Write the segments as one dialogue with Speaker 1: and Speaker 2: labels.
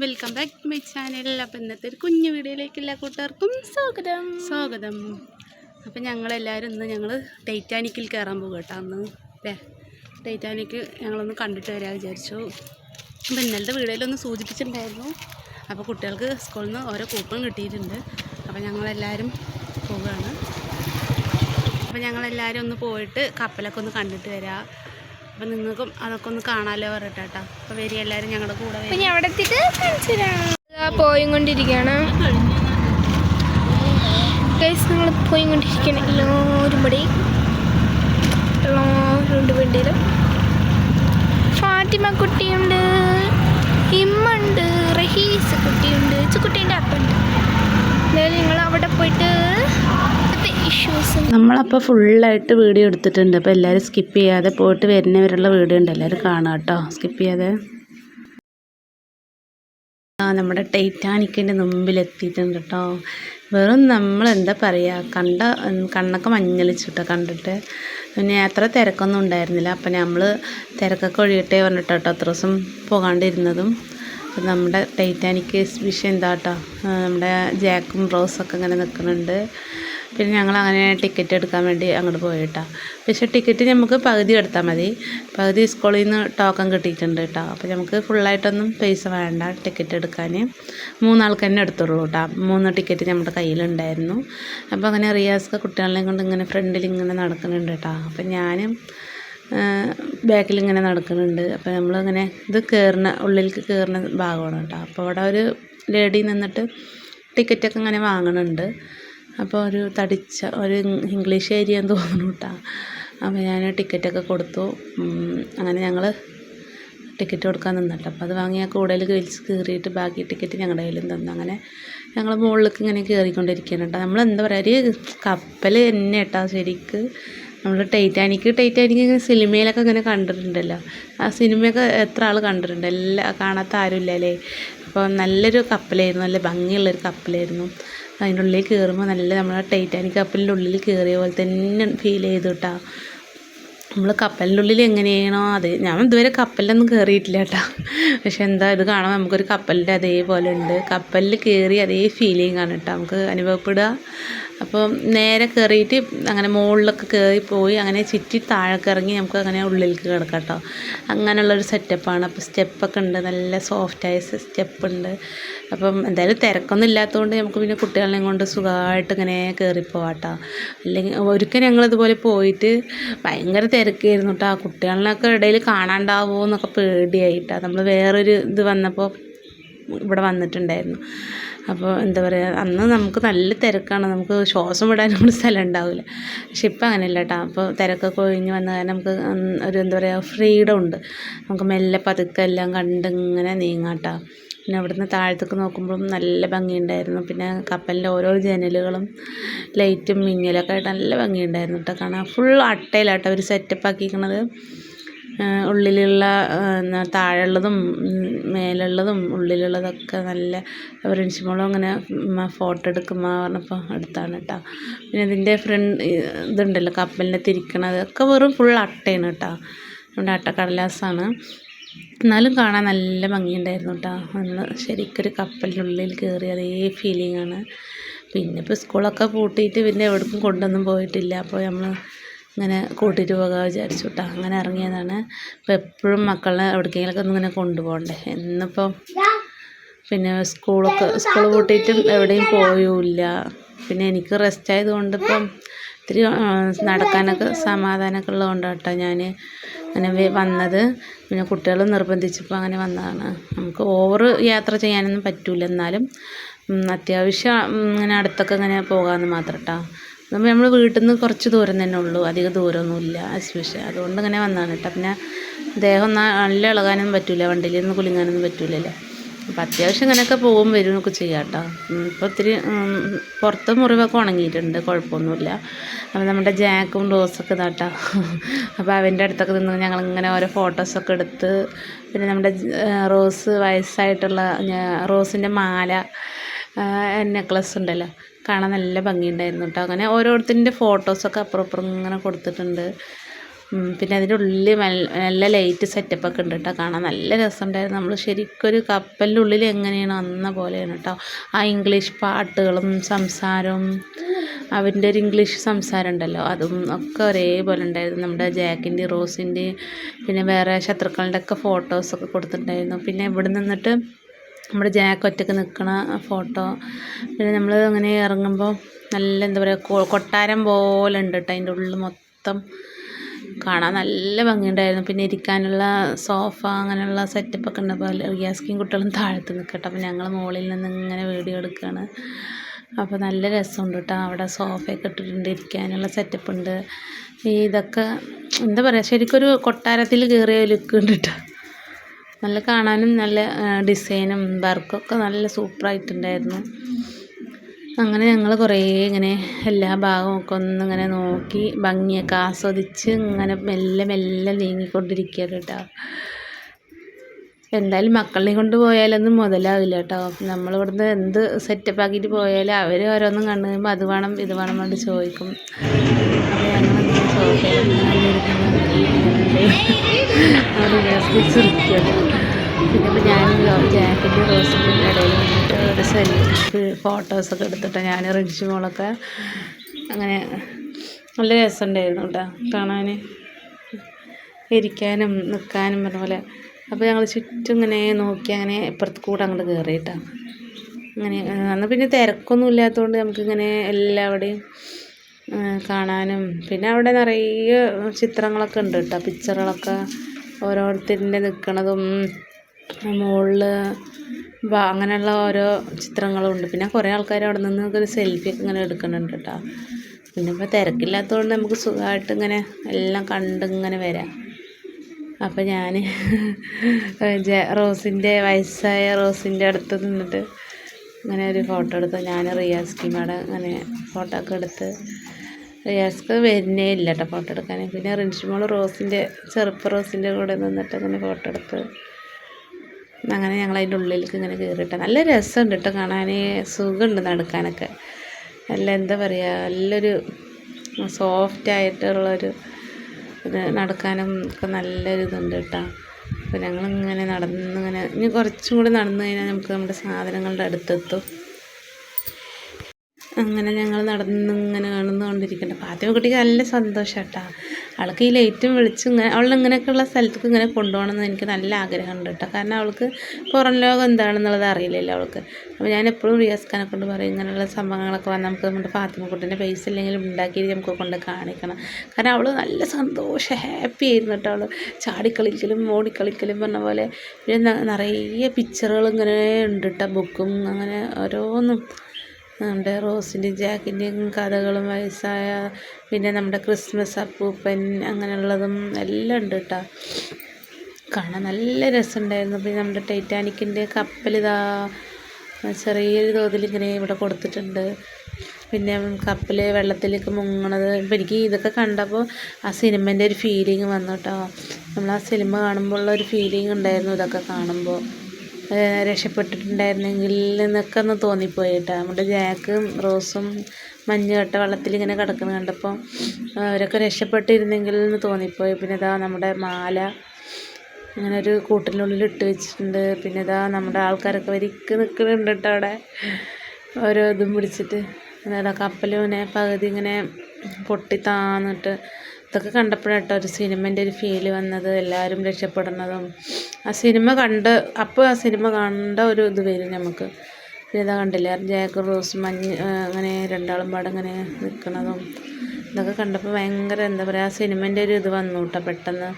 Speaker 1: Welcome back to my channel appam ഇന്നത്തെ ഒരു കുഞ്ഞു വീഡിയോയിലേക്ക് എല്ലാ കൂട്ടുകാർക്കും
Speaker 2: സ്വാഗതം.
Speaker 1: സ്വാഗതം. അപ്പം ഞങ്ങളെല്ലാവരും ഇന്ന് ഞങ്ങൾ ടൈറ്റാനിക്കിൽ കയറാൻ പോകും കേട്ടോ അന്ന്. അല്ലേ ടൈറ്റാനിക് ഞങ്ങളൊന്ന് കണ്ടിട്ട് വരാൻ വിചാരിച്ചു. അപ്പം ഇന്നലത്തെ വീഡിയോയിലൊന്ന് സൂചിപ്പിച്ചിട്ടുണ്ടായിരുന്നു. അപ്പോൾ കുട്ടികൾക്ക് സ്കൂളിൽ നിന്ന് ഓരോ കൂപ്പൺ കിട്ടിയിട്ടുണ്ട്. അപ്പോൾ ഞങ്ങളെല്ലാവരും പോവുകയാണ്. അപ്പോൾ ഞങ്ങളെല്ലാവരും ഒന്ന് പോയിട്ട് കപ്പലൊക്കെ ഒന്ന് കണ്ടിട്ട് വരാം. അപ്പം നിങ്ങൾക്കും അതൊക്കെ ഒന്ന് കാണാമല്ലോ പറഞ്ഞിട്ടാട്ടോ. അപ്പോൾ വരി എല്ലാരും ഞങ്ങളുടെ കൂടെ
Speaker 2: അവിടെ പോയി കൊണ്ടിരിക്കുകയാണ് ഗൈസ് നിങ്ങൾ പോയി കൊണ്ടിരിക്കുകയാണ് എല്ലാവരും പടി എല്ലാവരും ഉണ്ട് ഫാത്തിമ കുട്ടിയുണ്ട്. ഇമ്മ ഉണ്ട്. റഹീസ് കുട്ടിയുണ്ട്. ചുക്കുട്ടീന്റെ അപ്പുണ്ട്. എന്തായാലും നിങ്ങൾ അവിടെ
Speaker 1: നമ്മളപ്പോൾ ഫുള്ളായിട്ട് വീഡിയോ എടുത്തിട്ടുണ്ട്. അപ്പോൾ എല്ലാവരും സ്കിപ്പ് ചെയ്യാതെ പോയിട്ട് വരുന്നവരുള്ള വീഡിയോ ഉണ്ട്. എല്ലാവരും കാണാം കേട്ടോ. സ്കിപ്പ് ചെയ്യാതെ. ആ നമ്മുടെ ടൈറ്റാനിക്കിന്റെ മുമ്പിൽ എത്തിയിട്ടുണ്ട് കേട്ടോ. വെറും നമ്മൾ എന്താ പറയുക കണ്ട കണ്ണൊക്കെ മഞ്ഞളിച്ചിട്ടോ കണ്ടിട്ട്. പിന്നെ അത്ര തിരക്കൊന്നും ഉണ്ടായിരുന്നില്ല. അപ്പം നമ്മൾ തിരക്കൊക്കെ ഒഴിയട്ടെ പറഞ്ഞിട്ട് കേട്ടോ അത്ര ദിവസം പോകാണ്ടിരുന്നതും. നമ്മുടെ ടൈറ്റാനിക്ക് വിഷയം എന്താ കേട്ടോ? നമ്മുടെ ജാക്കും റോസൊക്കെ ഇങ്ങനെ നിൽക്കുന്നുണ്ട്. പിന്നെ ഞങ്ങൾ അങ്ങനെ ടിക്കറ്റ് എടുക്കാൻ വേണ്ടി അങ്ങോട്ട് പോയിട്ടാ. പക്ഷേ ടിക്കറ്റ് നമുക്ക് പകുതി എടുത്താൽ മതി. പകുതി സ്കൂളിൽ നിന്ന് ടോക്കൺ കിട്ടിയിട്ടുണ്ട് കേട്ടോ അപ്പോൾ നമുക്ക് ഫുള്ളായിട്ടൊന്നും പൈസ വേണ്ട ടിക്കറ്റ് എടുക്കാൻ മൂന്നാൾക്ക് തന്നെ എടുത്തുള്ളൂ കേട്ടോ മൂന്ന് ടിക്കറ്റ് നമ്മുടെ കയ്യിലുണ്ടായിരുന്നു. അപ്പോൾ അങ്ങനെ റിയാസ്ക്ക് കുട്ടികളെയും കൊണ്ട് ഇങ്ങനെ ഫ്രണ്ടിൽ ഇങ്ങനെ നടക്കുന്നുണ്ട് കേട്ടോ അപ്പോൾ ഞാനും ബാക്കിൽ ഇങ്ങനെ നടക്കുന്നുണ്ട്. അപ്പോൾ നമ്മളിങ്ങനെ ഇത് കയറുന്ന ഉള്ളിലേക്ക് കയറുന്ന ഭാഗമാണ് കേട്ടോ അപ്പോൾ അവിടെ ഒരു ലേഡി നിന്നിട്ട് ടിക്കറ്റൊക്കെ ഇങ്ങനെ വാങ്ങണുണ്ട്. അപ്പോൾ ഒരു തടിച്ച ഒരു ഇംഗ്ലീഷ് ഏരിയ എന്ന് തോന്നുന്നു കേട്ടോ. അപ്പോൾ ഞാൻ ടിക്കറ്റൊക്കെ കൊടുത്തു. അങ്ങനെ ഞങ്ങൾ ടിക്കറ്റ് കൊടുക്കാൻ നിന്നിട്ട്. അപ്പോൾ അത് വാങ്ങി ആ കൂടുതൽ ഗേൾസ് കയറിയിട്ട് ബാക്കി ടിക്കറ്റ് ഞങ്ങളുടെ കയ്യിലും തന്നു. അങ്ങനെ ഞങ്ങൾ മുകളിലേക്ക് ഇങ്ങനെ കയറിക്കൊണ്ടിരിക്കുകയാണ് കേട്ടോ. നമ്മൾ എന്താ പറയുക ഒരു കപ്പൽ തന്നെ കേട്ടോ ശരിക്ക്. നമ്മൾ ടൈറ്റാനിക്ക് ടൈറ്റാനിക്ക് ഇങ്ങനെ സിനിമയിലൊക്കെ ഇങ്ങനെ കണ്ടിട്ടുണ്ടല്ലോ. ആ സിനിമയൊക്കെ എത്ര ആൾ കണ്ടിട്ടുണ്ട്? എല്ലാ കാണാത്ത ആരുമില്ല അല്ലേ? അപ്പോൾ നല്ലൊരു കപ്പലായിരുന്നു. നല്ല ഭംഗിയുള്ളൊരു കപ്പലായിരുന്നു. അതിന്റെ ഉള്ളിൽ കയറുമ്പോൾ നല്ല നമ്മളെ ടൈറ്റാനിക് കപ്പലിന്റെ ഉള്ളിൽ കയറിയ പോലെ തന്നെ ഫീൽ ചെയ്തു കേട്ടോ നമ്മൾ കപ്പലിന്റെ ഉള്ളിൽ എങ്ങനെയാണോ അത്. ഞാൻ ഇതുവരെ കപ്പലിലൊന്നും കയറിയിട്ടില്ല കേട്ടോ പക്ഷെ എന്താ ഇത് കാണാൻ നമുക്കൊരു കപ്പലിന്റെ അതേപോലെ ഉണ്ട്. കപ്പലിൽ കയറി അതേ ഫീലിംഗ് ആണ് കേട്ടോ നമുക്ക് അനുഭവപ്പെടുക. അപ്പോൾ നേരെ കയറിയിട്ട് അങ്ങനെ മുകളിലൊക്കെ കയറി പോയി അങ്ങനെ ചുറ്റി താഴേക്ക് ഇറങ്ങി നമുക്ക് അങ്ങനെ ഉള്ളിലേക്ക് കിടക്കാം കേട്ടോ അങ്ങനെയുള്ളൊരു സെറ്റപ്പാണ് അപ്പോൾ സ്റ്റെപ്പൊക്കെ ഉണ്ട്. നല്ല സോഫ്റ്റായ സ്റ്റെപ്പ് ഉണ്ട്. അപ്പം എന്തായാലും തിരക്കൊന്നും ഇല്ലാത്തതുകൊണ്ട് നമുക്ക് പിന്നെ കുട്ടികളെയും കൊണ്ട് സുഖമായിട്ട് ഇങ്ങനെ കയറിപ്പോവാട്ടോ അല്ലെങ്കിൽ ഒരിക്കൽ ഞങ്ങളിതുപോലെ പോയിട്ട് ഭയങ്കര തിരക്കായിരുന്നു കേട്ടോ. കുട്ടികളിനൊക്കെ ഇടയിൽ കാണാണ്ടാവുമോ എന്നൊക്കെ പേടിയായിട്ടാണ് നമ്മൾ വേറൊരു ഇത് വന്നപ്പോൾ ഇവിടെ വന്നിട്ടുണ്ടായിരുന്നു. അപ്പോൾ എന്താ പറയുക അന്ന് നമുക്ക് നല്ല തിരക്കാണ്. നമുക്ക് ശ്വാസം വിടാനും സ്ഥലം ഉണ്ടാവില്ല. പക്ഷെ ഇപ്പം അങ്ങനെയല്ല കേട്ടോ അപ്പോൾ തിരക്കൊക്കെ ഒഴിഞ്ഞ് വന്ന കാരണം നമുക്ക് ഒരു എന്താ പറയുക ഫ്രീഡം ഉണ്ട്. നമുക്ക് മെല്ലെ പതുക്കെ എല്ലാം കണ്ട് ഇങ്ങനെ നീങ്ങാം കേട്ടോ പിന്നെ അവിടുന്ന് താഴത്തേക്ക് നോക്കുമ്പോഴും നല്ല ഭംഗിയുണ്ടായിരുന്നു. പിന്നെ കപ്പലിന്റെ ഓരോ ജനലുകളും ലൈറ്റും മിന്നലൊക്കെ ആയിട്ട് നല്ല ഭംഗിയുണ്ടായിരുന്നു കേട്ടോ കാണാൻ ഫുൾ അട്ടയിലാട്ടോ. അവർ സെറ്റപ്പ് ആക്കിയിരിക്കണത്. ആഹ് ഉള്ളിലുള്ള ആഹ് എന്നാ താഴെയുള്ളതും മേലുള്ളതും ഉള്ളിലുള്ളതൊക്കെ നല്ല പ്രിൻസിപ്പളും അങ്ങനെ ഫോട്ടോ എടുക്കുമ്മ പറഞ്ഞപ്പോൾ എടുത്താണ് കേട്ടോ പിന്നെ ഇതിന്റെ ഫ്രണ്ട് ഇതുണ്ടല്ലോ കപ്പലിനെ തിരിക്കണത്. ഒക്കെ വെറും ഫുൾ അട്ടയാണ് കേട്ടോ നമ്മുടെ അട്ടക്കടലാസാണ് എന്നാലും കാണാൻ നല്ല ഭംഗിയുണ്ടായിരുന്നു കേട്ടോ നമ്മൾ ശരിക്കൊരു കപ്പലിന്റെ ഉള്ളിൽ കയറി അതേ ഫീലിംഗ് ആണ്. പിന്നെ ഇപ്പോൾ സ്കൂളൊക്കെ പൂട്ടിയിട്ട് പിന്നെ എവിടേക്കും കൊണ്ടൊന്നും പോയിട്ടില്ല. അപ്പോൾ നമ്മൾ ഇങ്ങനെ കൂട്ടിയിട്ട് പോകാമെന്ന് വിചാരിച്ചു കേട്ടോ അങ്ങനെ ഇറങ്ങിയതാണ്. അപ്പോൾ എപ്പോഴും മക്കളെ എവിടേക്കെങ്കിലൊക്കെ ഒന്ന് ഇങ്ങനെ കൊണ്ടുപോകണ്ടേ. എന്നിപ്പോൾ പിന്നെ സ്കൂളൊക്കെ സ്കൂൾ പൂട്ടിയിട്ടും എവിടെയും പോയൂല്ല. പിന്നെ എനിക്ക് റെസ്റ്റ് ആയതുകൊണ്ട് ഇപ്പം ഇത്തിരി നടക്കാനൊക്കെ സമാധാനമൊക്കെ ഉള്ളതുകൊണ്ടാണ് കേട്ടോ ഞാൻ അങ്ങനെ വന്നത്. പിന്നെ കുട്ടികൾ നിർബന്ധിച്ചപ്പോൾ അങ്ങനെ വന്നതാണ്. നമുക്ക് ഓവർ യാത്ര ചെയ്യാനൊന്നും പറ്റില്ല എന്നാലും അത്യാവശ്യം ഇങ്ങനെ അടുത്തൊക്കെ ഇങ്ങനെ പോകാമെന്ന് മാത്രം കേട്ടോ നമ്മൾ നമ്മൾ വീട്ടിൽ നിന്ന് കുറച്ച് ദൂരം തന്നെ ഉള്ളൂ. അധികം ദൂരമൊന്നുമില്ല അസ്പെഷ്യൽ അതുകൊണ്ട് അങ്ങനെ വന്നതാണ് കേട്ടോ പിന്നെ ദേഹം നല്ല ഇളകാനൊന്നും പറ്റില്ല വണ്ടിയിൽ നിന്ന് കുലുങ്ങാനൊന്നും പറ്റില്ലല്ലോ അപ്പം അത്യാവശ്യം ഇങ്ങനെയൊക്കെ പോകും വരും ഒക്കെ ചെയ്യാം കേട്ടോ ഇപ്പോൾ ഒത്തിരി പുറത്ത് മുറിവൊക്കെ ഉണങ്ങിയിട്ടുണ്ട് കുഴപ്പമൊന്നുമില്ല. അപ്പോൾ നമ്മുടെ ജാക്കും ഡോസൊക്കെ ഇതാട്ടോ അപ്പോൾ അവന്റെ അടുത്തൊക്കെ നിന്ന് ഞങ്ങളിങ്ങനെ ഓരോ ഫോട്ടോസൊക്കെ എടുത്ത് പിന്നെ നമ്മുടെ റോസ് വയസ്സായിട്ടുള്ള റോസിന്റെ മാല നെക്ലസ് ഉണ്ടല്ലോ. കാണാൻ നല്ല ഭംഗിയുണ്ടായിരുന്നു കേട്ടോ അങ്ങനെ ഓരോരുത്തരുടെ ഫോട്ടോസൊക്കെ അപ്പുറം അപ്പുറം ഇങ്ങനെ കൊടുത്തിട്ടുണ്ട്. പിന്നെ അതിന്റെ ഉള്ളിൽ നല്ല ലൈറ്റ് സെറ്റപ്പ് ഒക്കെ ഉണ്ട് കേട്ടോ കാണാൻ നല്ല രസമുണ്ടായിരുന്നു. നമ്മൾ ശരിക്കും ഒരു കപ്പലിന്റെ ഉള്ളിൽ എങ്ങനെയാണ് അന്ന പോലെയാണ് കേട്ടോ ആ ഇംഗ്ലീഷ് പാട്ടുകളും സംസാരവും അവന്റെ ഒരു ഇംഗ്ലീഷ് സംസാരം ഉണ്ടല്ലോ അതും ഒക്കെ ഒരേപോലെ ഉണ്ടായിരുന്നു. നമ്മുടെ ജാക്കിന്റെ റോസിന്റെ പിന്നെ വേറെ ശത്രുക്കളുടെ ഒക്കെ ഫോട്ടോസൊക്കെ കൊടുത്തിട്ടുണ്ടായിരുന്നു. പിന്നെ ഇവിടെ നിന്നിട്ട് നമ്മുടെ ജാക്ക് ഒറ്റയ്ക്ക് നിൽക്കണ ഫോട്ടോ. പിന്നെ നമ്മൾ അങ്ങനെ ഇറങ്ങുമ്പോൾ നല്ല എന്താ പറയുക കൊട്ടാരം പോലെ ഉണ്ട് കേട്ടോ അതിന്റെ ഉള്ളിൽ മൊത്തം കാണാൻ നല്ല ഭംഗിയുണ്ടായിരുന്നു. പിന്നെ ഇരിക്കാനുള്ള സോഫ അങ്ങനെയുള്ള സെറ്റപ്പൊക്കെ ഉണ്ട് അപ്പോൾ റിയാസ്കിയും കുട്ടികളും താഴത്ത് നിൽക്കട്ടെ അപ്പോൾ ഞങ്ങൾ മുകളിൽ നിന്ന് ഇങ്ങനെ വീഡിയോ എടുക്കുകയാണ് അപ്പോൾ നല്ല രസമുണ്ട് കേട്ടോ. അവിടെ സോഫയൊക്കെ ഇട്ടിട്ടുണ്ട് ഇരിക്കാനുള്ള സെറ്റപ്പ് ഉണ്ട്. ഇതൊക്കെ എന്താ പറയുക ശരിക്കൊരു കൊട്ടാരത്തിൽ കയറിയ ലുക്ക് ഉണ്ട് കേട്ടോ. നല്ല കാണാനും നല്ല ഡിസൈനും വർക്കൊക്കെ നല്ല സൂപ്പറായിട്ടുണ്ടായിരുന്നു. അങ്ങനെ ഞങ്ങൾ കുറേ ഇങ്ങനെ എല്ലാ ഭാഗവും ഒക്കെ ഒന്നിങ്ങനെ നോക്കി ഭംഗിയൊക്കെ ആസ്വദിച്ച് ഇങ്ങനെ മെല്ലെ മെല്ലെ നീങ്ങിക്കൊണ്ടിരിക്കുകയാണ് കേട്ടോ എന്തായാലും മക്കളെയും കൊണ്ട് പോയാലൊന്നും മുതലാവില്ല കേട്ടോ. നമ്മളിവിടുന്ന് എന്ത് സെറ്റപ്പ് ആക്കിയിട്ട് പോയാലും അവർ ഓരോന്നും കണ്ടു കഴിയുമ്പോൾ അത് വേണം ഇത് വേണം കൊണ്ട് ചോദിക്കും. അപ്പോൾ ഞങ്ങൾ ചോദിക്കാൻ ചിരിക്കുകയാണ് പിന്നെ ഇപ്പോൾ ഞാൻ ജാക്കിന്റെ റോസിന്റെ ഇടയിൽ വന്നിട്ട് ഒരു സെൽഫി ഫോട്ടോസൊക്കെ എടുത്തിട്ട് ഞാൻ റിൻഷി മോളൊക്കെ അങ്ങനെ നല്ല രസമുണ്ടായിരുന്നു കേട്ടോ കാണാൻ. ഇരിക്കാനും നിൽക്കാനും പറഞ്ഞ പോലെ. അപ്പോൾ ഞങ്ങൾ ചുറ്റും ഇങ്ങനെ നോക്കി അങ്ങനെ ഇപ്പുറത്ത് കൂടെ അങ്ങോട്ട് കയറിയിട്ടാണ് അങ്ങനെ അന്ന് പിന്നെ തിരക്കൊന്നും ഇല്ലാത്തതുകൊണ്ട് നമുക്കിങ്ങനെ എല്ലാവിടെയും കാണാനും. പിന്നെ അവിടെ നിറയെ ചിത്രങ്ങളൊക്കെ ഉണ്ട് കേട്ടോ പിക്ചറുകളൊക്കെ ഓരോരുത്തരിന്റെ നിൽക്കണതും മുകളിൽ അങ്ങനെയുള്ള ഓരോ ചിത്രങ്ങളും ഉണ്ട് പിന്നെ കുറേ ആൾക്കാർ അവിടെ നിന്ന് ഒരു സെൽഫിയൊക്കെ ഇങ്ങനെ എടുക്കുന്നുണ്ട് കേട്ടോ പിന്നെ ഇപ്പോൾ തിരക്കില്ലാത്തതുകൊണ്ട് നമുക്ക് സുഖമായിട്ട് ഇങ്ങനെ എല്ലാം കണ്ട് ഇങ്ങനെ വരാം. അപ്പോൾ ഞാൻ റോസിന്റെ വയസ്സായ റോസിന്റെ അടുത്ത് നിന്നിട്ട് ഇങ്ങനെ ഒരു ഫോട്ടോ എടുത്ത് ഞാൻ റിയാസ്കിമാടെ അങ്ങനെ ഫോട്ടോ ഒക്കെ എടുത്ത് റിയാസ്ക്ക് വരുന്നേ ഇല്ല കേട്ടോ ഫോട്ടോ എടുക്കാൻ പിന്നെ റിൻഷിമോൾ റോസിന്റെ ചെറുപ്പ റോസിന്റെ കൂടെ നിന്നിട്ട് അങ്ങനെ ഫോട്ടോ എടുത്ത് അങ്ങനെ ഞങ്ങൾ അതിന്റെ ഉള്ളിലേക്ക് ഇങ്ങനെ കയറിയിട്ട് നല്ല രസമുണ്ട് കേട്ടോ കാണാൻ. സുഖമുണ്ട് നടക്കാനൊക്കെ. നല്ല എന്താ പറയുക നല്ലൊരു സോഫ്റ്റ് ആയിട്ടുള്ളൊരു ഇത് നടക്കാനും ഒക്കെ നല്ലൊരു ഇതുണ്ട് കേട്ടോ. അപ്പോൾ ഞങ്ങളിങ്ങനെ നടന്നിങ്ങനെ ഇനി കുറച്ചും കൂടി നടന്നു കഴിഞ്ഞാൽ നമുക്ക് നമ്മുടെ സാധനങ്ങളുടെ അടുത്തെത്തും. അങ്ങനെ ഞങ്ങൾ നടന്നിങ്ങനെ നടന്നുകൊണ്ടിരിക്കുന്നുണ്ട്. അപ്പോൾ ആദ്യം കുട്ടിക്ക് നല്ല സന്തോഷം കേട്ടോ. അവൾക്ക് ഈ ലൈറ്റും വെളിച്ചും ഇങ്ങനെ അവളിങ്ങനെയൊക്കെയുള്ള സ്ഥലത്തേക്ക് ഇങ്ങനെ കൊണ്ടുപോകണമെന്ന് എനിക്ക് നല്ല ആഗ്രഹമുണ്ട് കേട്ടോ. കാരണം അവൾക്ക് പുറം ലോകം എന്താണെന്നുള്ളത് അറിയില്ലല്ലോ അവൾക്ക്. അപ്പോൾ ഞാൻ എപ്പോഴും റിയാസ്ഖാനെ കൊണ്ട് പറയും ഇങ്ങനെയുള്ള സംഭവങ്ങളൊക്കെ വന്ന് നമുക്ക് നമ്മുടെ ഫാത്തിമ കുട്ടീന്റെ പൈസ ഇല്ലെങ്കിലും ഉണ്ടാക്കി നമുക്ക് കൊണ്ട് കാണിക്കണം. കാരണം അവൾ നല്ല സന്തോഷം ഹാപ്പി ആയിരുന്നു കേട്ടോ അവൾ ചാടിക്കളിക്കലും ഓടിക്കളിക്കലും പറഞ്ഞ പോലെ. പിന്നെ നിറയെ പിക്ചറുകൾ ഇങ്ങനെ ഉണ്ട് കേട്ടോ ബുക്കും അങ്ങനെ ഓരോന്നും. നമ്മുടെ റോസിന്റെയും ജാക്കിന്റെയും കഥകളും വയസ്സായ പിന്നെ നമ്മുടെ ക്രിസ്മസ് അപ്പൂപ്പൻ അങ്ങനെയുള്ളതും എല്ലാം ഉണ്ട് കേട്ടോ കാണാൻ നല്ല രസമുണ്ടായിരുന്നു. പിന്നെ നമ്മുടെ ടൈറ്റാനിക്കിന്റെ കപ്പലിതാ ചെറിയൊരു തോതിൽ ഇങ്ങനെ ഇവിടെ കൊടുത്തിട്ടുണ്ട്. പിന്നെ കപ്പൽ വെള്ളത്തിലേക്ക് മുങ്ങണത്. ഇപ്പം എനിക്ക് ഇതൊക്കെ കണ്ടപ്പോൾ ആ സിനിമേന്റെ ഒരു ഫീലിംഗ് വന്നു കേട്ടോ നമ്മൾ ആ സിനിമ കാണുമ്പോൾ ഉള്ള ഒരു ഫീലിംഗ് ഉണ്ടായിരുന്നു ഇതൊക്കെ കാണുമ്പോൾ. രക്ഷപ്പെട്ടിട്ടുണ്ടായിരുന്നെങ്കിൽ എന്നൊക്കെ ഒന്ന് തോന്നിപ്പോയി കേട്ടോ നമ്മുടെ ജാക്കും റോസും മഞ്ഞ് കട്ട വെള്ളത്തിൽ ഇങ്ങനെ കിടക്കുന്നത് കണ്ടപ്പോൾ അവരൊക്കെ രക്ഷപ്പെട്ടിരുന്നെങ്കിൽ എന്ന് തോന്നിപ്പോയി. പിന്നെ ഇതാ നമ്മുടെ മാല അങ്ങനെ ഒരു കൂട്ടിനുള്ളിൽ ഇട്ട് വെച്ചിട്ടുണ്ട്. പിന്നെ ഇതാ നമ്മുടെ ആൾക്കാരൊക്കെ വരിക്ക് നിൽക്കുന്നുണ്ട് കേട്ടോ അവിടെ. ഓരോ ഇതും പിടിച്ചിട്ട്. അതായത് കപ്പലിനെ പകുതി ഇങ്ങനെ പൊട്ടി താന്നിട്ട് ഇതൊക്കെ കണ്ടപ്പോഴാട്ടോ ഒരു സിനിമേന്റെ ഒരു ഫീൽ വന്നത് എല്ലാവരും രക്ഷപ്പെടുന്നതും. ആ സിനിമ കണ്ട് അപ്പോൾ ആ സിനിമ കണ്ട ഒരു ഇത് വരും നമുക്ക്. പിന്നെ ഇതാ കണ്ടില്ലേ ജാക്ക് റോസ് മഞ്ഞ് അങ്ങനെ രണ്ടാളും പാടെ അങ്ങനെ നിൽക്കുന്നതും. ഇതൊക്കെ കണ്ടപ്പോൾ ഭയങ്കര എന്താ പറയുക ആ സിനിമേന്റെ ഒരു ഇത് വന്നു കേട്ടോ പെട്ടെന്ന്.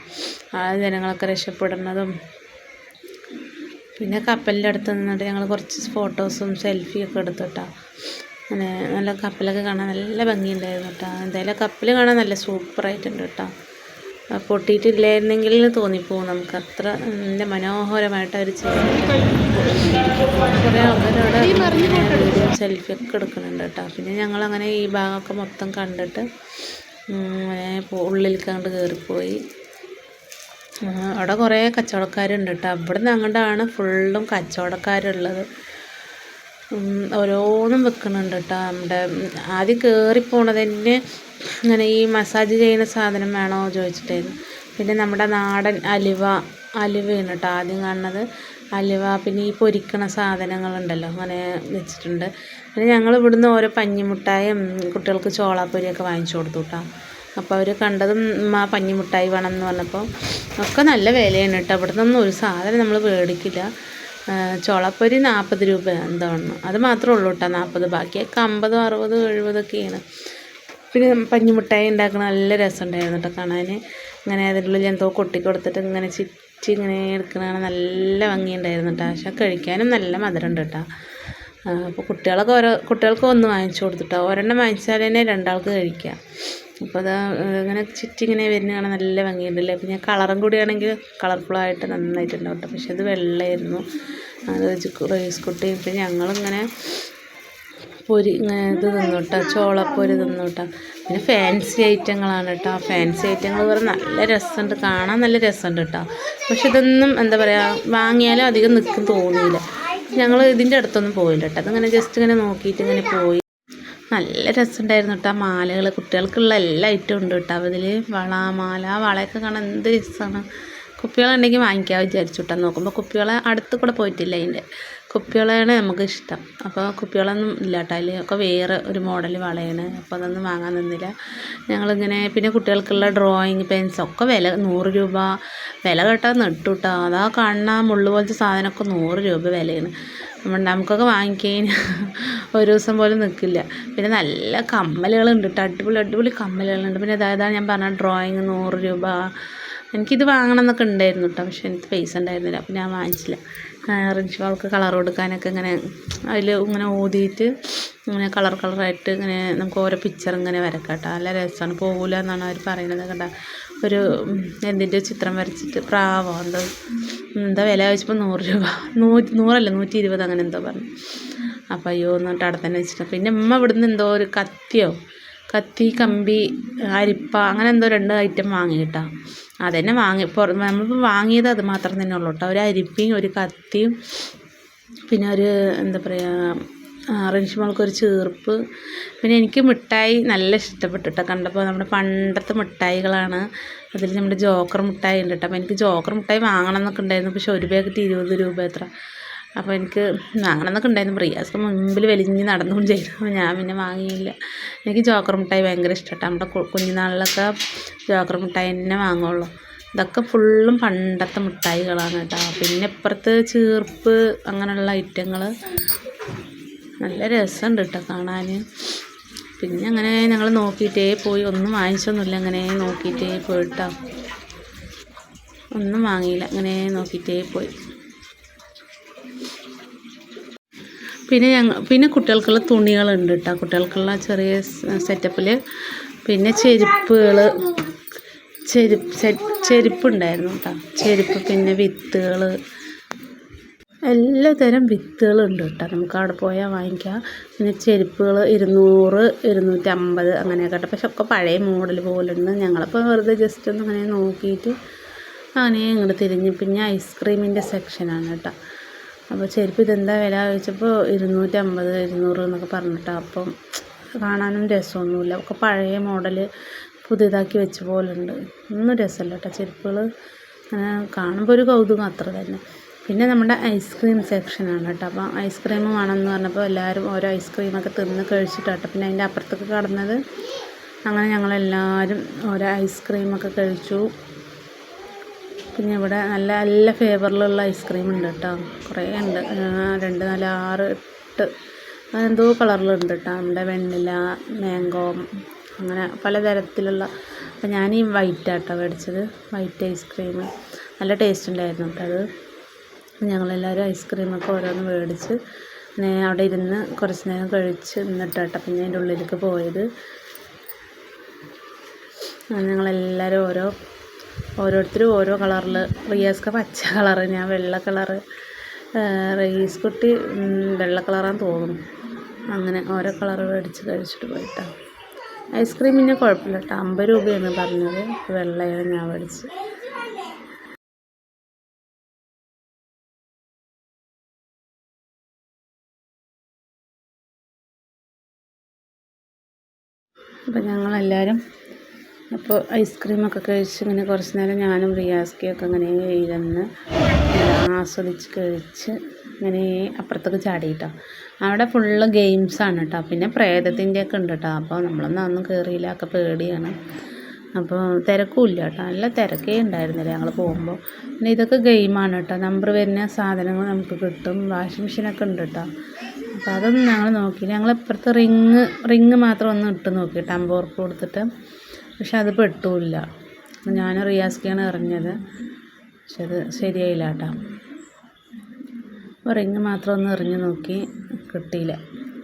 Speaker 1: ആ ജനങ്ങളൊക്കെ രക്ഷപ്പെടുന്നതും. പിന്നെ കപ്പലിന്റെ അടുത്ത് നിന്നിട്ട് ഞങ്ങൾ കുറച്ച് ഫോട്ടോസും സെൽഫിയൊക്കെ എടുത്തിട്ടാ അങ്ങനെ നല്ല കപ്പലൊക്കെ കാണാൻ നല്ല ഭംഗിയുണ്ടായിരുന്നു കേട്ടോ. എന്തായാലും കപ്പൽ കാണാൻ നല്ല സൂപ്പറായിട്ടുണ്ട് കേട്ടോ. പൊട്ടിയിട്ടില്ലായിരുന്നെങ്കിൽ തോന്നിപ്പോവും നമുക്ക്. അത്ര നല്ല മനോഹരമായിട്ട് അവർ കുറേ ആൾക്കാരവിടെ ഒക്കെ എടുക്കുന്നുണ്ട് കേട്ടോ. പിന്നെ ഞങ്ങളങ്ങനെ ഈ ഭാഗമൊക്കെ മൊത്തം കണ്ടിട്ട് അങ്ങനെ ഉള്ളിലേക്ക് അങ്ങോട്ട് കയറിപ്പോയി. അവിടെ കുറേ കച്ചവടക്കാരുണ്ട് കേട്ടോ. അവിടെ നിന്ന് അങ്ങോട്ടാണ് ഫുള്ളും കച്ചവടക്കാരുള്ളത്. ഓരോന്നും വെക്കുന്നുണ്ട് കേട്ടോ നമ്മുടെ ആദ്യം കയറിപ്പോണത് തന്നെ ഇങ്ങനെ ഈ മസാജ് ചെയ്യുന്ന സാധനം വേണോ ചോദിച്ചിട്ടായിരുന്നു. പിന്നെ നമ്മുടെ നാടൻ അലുവ അലുവയാണ് കേട്ടോ ആദ്യം കാണുന്നത്. അലുവ പിന്നെ ഈ പൊരിക്കണ സാധനങ്ങളുണ്ടല്ലോ അങ്ങനെ വെച്ചിട്ടുണ്ട്. പിന്നെ ഞങ്ങൾ ഇവിടുന്ന് ഓരോ പഞ്ഞിമുട്ടായും കുട്ടികൾക്ക് ചോളാപ്പൊരിയൊക്കെ വാങ്ങിച്ചു കൊടുത്തു കേട്ടോ അപ്പോൾ അവർ കണ്ടതും ആ പഞ്ഞിമുട്ടായി വേണം എന്ന് പറഞ്ഞപ്പോൾ ഒക്കെ നല്ല വിലയാണ് കേട്ടോ ഇവിടെ നിന്നൊന്നും ഒരു സാധനം നമ്മൾ മേടിക്കില്ല. ചോളപ്പൊരി നാൽപ്പത് രൂപ എന്താണ് അത് മാത്രമേ ഉള്ളൂ കേട്ടോ നാൽപ്പത് ബാക്കിയൊക്കെ അമ്പതും അറുപതും എഴുപതൊക്കെയാണ്. പിന്നെ പഞ്ഞിമുട്ടായി ഉണ്ടാക്കണ നല്ല രസമുണ്ടായിരുന്നു കേട്ടോ കാണാൻ. ഇങ്ങനെ അതിനുള്ളിൽ എന്തോ കൊട്ടിക്കൊടുത്തിട്ട് ഇങ്ങനെ ചുറ്റി ഇങ്ങനെ എടുക്കണ നല്ല ഭംഗിയുണ്ടായിരുന്നു കേട്ടോ. പക്ഷെ കഴിക്കാനും നല്ല മധുരമുണ്ട് കേട്ടോ. അപ്പോൾ കുട്ടികളൊക്കെ ഓരോ കുട്ടികൾക്ക് ഒന്ന് വാങ്ങിച്ചു കൊടുത്തിട്ടോ. ഒരെണ്ണം വാങ്ങിച്ചാൽ തന്നെ രണ്ടാൾക്ക് കഴിക്കാം. അപ്പോൾ അത് ഇങ്ങനെ ചുറ്റിങ്ങനെ വരുന്ന കാണാൻ നല്ല ഭംഗിയുണ്ടല്ലേ? പിന്നെ കളറും കൂടിയാണെങ്കിൽ കളർഫുള്ളായിട്ട് നന്നായിട്ടുണ്ട് കേട്ടോ പക്ഷെ അത് വെള്ളമായിരുന്നു അത് റൈസ് കുട്ടിയും പിന്നെ ഞങ്ങളിങ്ങനെ പൊരി ഇങ്ങനെ ഇത് തിന്നു കേട്ടോ ചോളപ്പൊരി തിന്നു പിന്നെ ഫാൻസി ഐറ്റങ്ങളാണ് കേട്ടോ ഫാൻസി ഐറ്റങ്ങൾ പറഞ്ഞാൽ നല്ല രസമുണ്ട്. കാണാൻ നല്ല രസമുണ്ട് കേട്ടോ പക്ഷെ ഇതൊന്നും എന്താ പറയുക വാങ്ങിയാലും അധികം നിൽക്കും തോന്നിയില്ല ഞങ്ങൾ ഇതിന്റെ അടുത്തൊന്നും പോയില്ല കേട്ടോ അതിങ്ങനെ ജസ്റ്റ് ഇങ്ങനെ നോക്കിയിട്ട് ഇങ്ങനെ പോയി. നല്ല രസമുണ്ടായിരുന്നു കേട്ടോ മാലകൾ കുട്ടികൾക്കുള്ള എല്ലാ ഐറ്റവും ഉണ്ട് കേട്ടോ അതിൽ വള മാല വളയൊക്കെ കാണാൻ എന്ത് രസമാണ് കുപ്പികളുണ്ടെങ്കിൽ വാങ്ങിക്കാൻ വിചാരിച്ചു കേട്ടോ നോക്കുമ്പോൾ കുപ്പികളെ അടുത്ത് കൂടെ പോയിട്ടില്ല അതിന്റെ കുപ്പികളാണ് നമുക്ക് ഇഷ്ടം. അപ്പോൾ കുപ്പികളൊന്നും ഇല്ല കേട്ടോ അതിൽ ഒക്കെ വേറെ ഒരു മോഡൽ വളയാണ്. അപ്പോൾ അതൊന്നും വാങ്ങാൻ നിന്നില്ല. ഞങ്ങളിങ്ങനെ പിന്നെ കുട്ടികൾക്കുള്ള ഡ്രോയിങ് പെൻസ് ഒക്കെ വില നൂറ് രൂപ. വില കേട്ടാൽ നെട്ടു കേട്ടോ അതാ കാണുന്ന മുള്ളു പോലത്തെ സാധനമൊക്കെ നൂറ് രൂപ വിലയാണ്. നമുക്കൊക്കെ വാങ്ങിക്കാൻ ഒരു ദിവസം പോലും നിൽക്കില്ല പിന്നെ നല്ല കമ്മലുകളുണ്ട് കേട്ടോ അടിപൊളി അടിപൊളി കമ്മലുകളുണ്ട്. പിന്നെ അതായത് ഞാൻ പറഞ്ഞ ഡ്രോയിങ് നൂറ് രൂപ. എനിക്കിത് വാങ്ങണം എന്നൊക്കെ ഉണ്ടായിരുന്നു കേട്ടോ പക്ഷെ എനിക്ക് പൈസ ഉണ്ടായിരുന്നില്ല. അപ്പോൾ ഞാൻ വാങ്ങിച്ചില്ല. റിൻഷ് വാൾക്ക് കളർ കൊടുക്കാനൊക്കെ ഇങ്ങനെ അതിൽ ഇങ്ങനെ ഊതിയിട്ട് ഇങ്ങനെ കളർ കളറായിട്ട് ഇങ്ങനെ നമുക്ക് ഓരോ പിക്ചർ ഇങ്ങനെ വരക്കാം കേട്ടോ നല്ല രസമാണ് പോകില്ല എന്നാണ് അവർ പറയുന്നത് കേട്ടോ. ഒരു എന്തിന്റെ ചിത്രം വരച്ചിട്ട് പ്രാവോ എന്തോ എന്താ വില ചോദിച്ചപ്പോൾ നൂറ് രൂപ. നൂറ്റി നൂറല്ല നൂറ്റി ഇരുപത് അങ്ങനെ എന്തോ പറഞ്ഞു. അപ്പം അയ്യോ എന്നിട്ട് അവിടെ തന്നെ വെച്ചിട്ട്. പിന്നെ ഉമ്മ ഇവിടുന്ന് എന്തോ ഒരു കത്തിയോ? കത്തി കമ്പി അരിപ്പ അങ്ങനെ എന്തോ രണ്ട് ഐറ്റം വാങ്ങി കേട്ടോ. അതന്നെ വാങ്ങി. പുറ നമ്മളിപ്പോൾ വാങ്ങിയത് അത് മാത്രം തന്നെ ഉള്ളൂ കേട്ടോ. ഒരു അരിപ്പയും ഒരു കത്തിയും പിന്നെ ഒരു എന്താ പറയുക റിൻഷ് മോൾക്ക് ഒരു ചീർപ്പ്. പിന്നെ എനിക്ക് മിഠായി നല്ല ഇഷ്ടപ്പെട്ടു കേട്ടോ കണ്ടപ്പോൾ നമ്മുടെ പണ്ടത്തെ മിഠായികളാണ്. അതിൽ നമ്മുടെ ജോക്കർ മിഠായി ഉണ്ട് കേട്ടോ അപ്പോൾ എനിക്ക് ജോക്കർ മിഠായി വാങ്ങണം എന്നൊക്കെ ഉണ്ടായിരുന്നു. പക്ഷെ ഒരു പാക്കറ്റ് ഇരുപത് രൂപ എത്ര. അപ്പോൾ എനിക്ക് വാങ്ങണം എന്നൊക്കെ ഉണ്ടായിരുന്നു. റിയാസ് മുമ്പിൽ വലിഞ്ഞ് നടന്നുകൊണ്ട് ചെയ്തു. അപ്പോൾ ഞാൻ പിന്നെ വാങ്ങിയില്ല. എനിക്ക് ജോക്കർ മിഠായി ഭയങ്കര ഇഷ്ടമാണ് നമ്മുടെ കുഞ്ഞുനാളിലൊക്കെ ജോക്കർ മിഠായി തന്നെ വാങ്ങുള്ളൂ. ഇതൊക്കെ ഫുള്ളും പണ്ടത്തെ മിഠായികളാണ് കേട്ടോ പിന്നെ ഇപ്പുറത്ത് ചീർപ്പ് അങ്ങനെയുള്ള ഐറ്റങ്ങൾ നല്ല രസമുണ്ട് കേട്ടോ കാണാൻ പിന്നെ അങ്ങനെ ഞങ്ങൾ നോക്കിയിട്ടേ പോയി. ഒന്നും വാങ്ങിച്ചൊന്നുമില്ല അങ്ങനെ നോക്കിയിട്ടേ പോയിട്ടോ. ഒന്നും വാങ്ങിയില്ല. അങ്ങനെ നോക്കിയിട്ടേ പോയി. പിന്നെ ഞങ്ങൾ പിന്നെ കുട്ടികൾക്കുള്ള തുണികളുണ്ട് കേട്ടോ കുട്ടികൾക്കുള്ള ചെറിയ സെറ്റപ്പിൽ പിന്നെ ചെരുപ്പുകൾ ചെരുപ്പ് ചെരുപ്പുണ്ടായിരുന്നു കേട്ടോ ചെരുപ്പ് പിന്നെ വിത്തുകൾ എല്ലാതരം വിത്തുകളുണ്ട് കേട്ടോ നമുക്ക് അവിടെ പോയാൽ വാങ്ങിക്കാം. പിന്നെ ചെരുപ്പുകൾ ഇരുന്നൂറ് ഇരുന്നൂറ്റമ്പത് അങ്ങനെയൊക്കെ കേട്ടോ പക്ഷെ ഒക്കെ പഴയ മോഡൽ പോലുണ്ട്. ഞങ്ങളിപ്പോൾ വെറുതെ ജസ്റ്റ് ഒന്ന് അങ്ങനെ നോക്കിയിട്ട് അങ്ങനെ ഇങ്ങോട്ട് തിരിഞ്ഞ്. പിന്നെ ഐസ്ക്രീമിന്റെ സെക്ഷനാണ് കേട്ടോ. അപ്പോൾ ചെരുപ്പ് ഇതെന്താ വില ചോദിച്ചപ്പോൾ ഇരുന്നൂറ്റമ്പത് ഇരുന്നൂറ് എന്നൊക്കെ പറഞ്ഞിട്ടാ. അപ്പം കാണാനും രസമൊന്നുമില്ല. ഒക്കെ പഴയ മോഡൽ പുതിയതാക്കി വെച്ച പോലുണ്ട്. ഒന്നും രസമല്ല കേട്ടോ ചെരുപ്പുകൾ കാണുമ്പോൾ ഒരു കൗതുകം അത്ര തന്നെ. പിന്നെ നമ്മുടെ ഐസ്ക്രീം സെക്ഷനാണ് കേട്ടോ. അപ്പോൾ ഐസ്ക്രീം വേണമെന്ന് പറഞ്ഞപ്പോൾ എല്ലാവരും ഓരോ ഐസ്ക്രീമൊക്കെ തിന്ന് കഴിച്ചിട്ടാട്ടോ പിന്നെ അതിന്റെ അപ്പുറത്തൊക്കെ കടന്നത് അങ്ങനെ ഞങ്ങളെല്ലാവരും ഓരോ ഐസ്ക്രീമൊക്കെ കഴിച്ചു. പിന്നെ ഇവിടെ നല്ല നല്ല ഫ്ലേവറിലുള്ള ഐസ്ക്രീം ഉണ്ട് കേട്ടോ. കുറേ ഉണ്ട്. രണ്ട് നാല് ആറ് എട്ട്. എന്തോ കളറിലുണ്ട് കേട്ടോ. നമ്മുടെ വെണ്ണില മാംഗോ അങ്ങനെ പലതരത്തിലുള്ള. അപ്പം ഞാൻ ഈ വൈറ്റ് ആട്ടോ മേടിച്ചത്. വൈറ്റ് ഐസ്ക്രീം നല്ല ടേസ്റ്റ് ഉണ്ടായിരുന്നു കേട്ടോ അത്. ഞങ്ങളെല്ലാവരും ഐസ്ക്രീമൊക്കെ ഓരോന്ന് മേടിച്ച് അവിടെ ഇരുന്ന് കുറച്ച് നേരം കഴിച്ച് നിന്നിട്ട് കേട്ടോ പിന്നെ അതിന്റെ ഉള്ളിലേക്ക് പോയത്. ഞങ്ങളെല്ലാവരും ഓരോ ഓരോരുത്തരും ഓരോ കളറിൽ റിയാസ്ക പച്ച കളറ് ഞാൻ വെള്ള കളറ് റയീസ് കുട്ടി വെള്ള കളറാന്ന് തോന്നുന്നു. അങ്ങനെ ഓരോ കളറ് മേടിച്ച് കഴിച്ചിട്ട് പോയിട്ടാ. ഐസ്ക്രീം പിന്നെ കുഴപ്പമില്ല കേട്ടോ. അമ്പത് രൂപയാണ് പറഞ്ഞത്. വെള്ളയാണ് ഞാൻ മേടിച്ചത്. അപ്പോൾ ഞങ്ങളെല്ലാവരും അപ്പോൾ ഐസ്ക്രീമൊക്കെ കഴിച്ച് ഇങ്ങനെ കുറച്ച് നേരം ഞാനും റിയാസ്കിയൊക്കെ ഇങ്ങനെ ഇരുന്ന് ആസ്വദിച്ച് കഴിച്ച് ഇങ്ങനെ അപ്പുറത്തേക്ക് ചാടിയിട്ടോ. അവിടെ ഫുള്ള് ഗെയിംസാണ് കേട്ടോ പിന്നെ പ്രേതത്തിന്റെ ഒക്കെ ഉണ്ട് കേട്ടോ അപ്പോൾ നമ്മളൊന്നും അന്നും കയറിയില്ല ഒക്കെ പേടിയാണ്. അപ്പോൾ തിരക്കുമില്ല കേട്ടോ നല്ല തിരക്കേ ഉണ്ടായിരുന്നില്ല ഞങ്ങൾ പോകുമ്പോൾ പിന്നെ ഇതൊക്കെ ഗെയിമാണ് കേട്ടോ നമ്പർ വരുന്ന സാധനങ്ങൾ നമുക്ക് കിട്ടും. വാഷിംഗ് മെഷീനൊക്കെ ഉണ്ട് കേട്ടോ അപ്പോൾ അതൊന്നും ഞങ്ങൾ നോക്കിയില്ല. ഞങ്ങൾ ഇപ്പുറത്ത് റിങ് റിങ് മാത്രം ഒന്ന് ഇട്ട് നോക്കി. ടമ്പോർക്ക് കൊടുത്തിട്ട്. പക്ഷെ അത് പെട്ടുമില്ല അപ്പോൾ ഞാൻ റിയാസ്ക്കിയാണ് എറിഞ്ഞത്. പക്ഷെ അത് ശരിയായില്ല കേട്ടോ. അപ്പോൾ റിങ് മാത്രം ഒന്ന് എറിഞ്ഞ് നോക്കി. കിട്ടിയില്ല.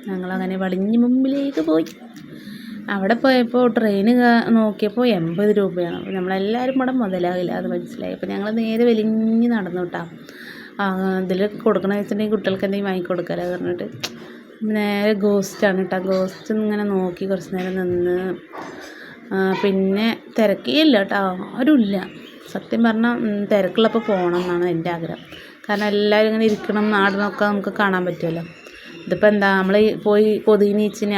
Speaker 1: ഞങ്ങളങ്ങനെ വളിഞ്ഞ് മുമ്പിലേക്ക് പോയി. അവിടെ പോയപ്പോൾ ട്രെയിന് നോക്കിയപ്പോൾ എൺപത് രൂപയാണ്. അപ്പോൾ നമ്മളെല്ലാവരും കൂടെ മുതലാകില്ല അത് മനസ്സിലായി. അപ്പോൾ ഞങ്ങൾ നേരെ വലിഞ്ഞ് നടന്നു കേട്ടോ. ഇതിൽ കൊടുക്കണ വെച്ചിട്ടുണ്ടെങ്കിൽ കുട്ടികൾക്ക് എന്തെങ്കിലും വാങ്ങിക്കൊടുക്കാലോ പറഞ്ഞിട്ട്. നേരെ ഗോസ്റ്റാണ് കേട്ടോ ഗോസ്റ്റ് ഇങ്ങനെ നോക്കി കുറച്ച് നേരം നിന്ന് പിന്നെ തിരക്കിയില്ല കേട്ടോ ആരുമില്ല സത്യം പറഞ്ഞാൽ തിരക്കുള്ളപ്പോൾ പോകണം എന്നാണ് എന്റെ ആഗ്രഹം. കാരണം എല്ലാവരും ഇങ്ങനെ ഇരിക്കണം നാടനമൊക്കെ നമുക്ക് കാണാൻ പറ്റുമല്ലോ ഇതിപ്പോൾ എന്താ നമ്മൾ പോയി കൊതുകിനീച്ചിനെ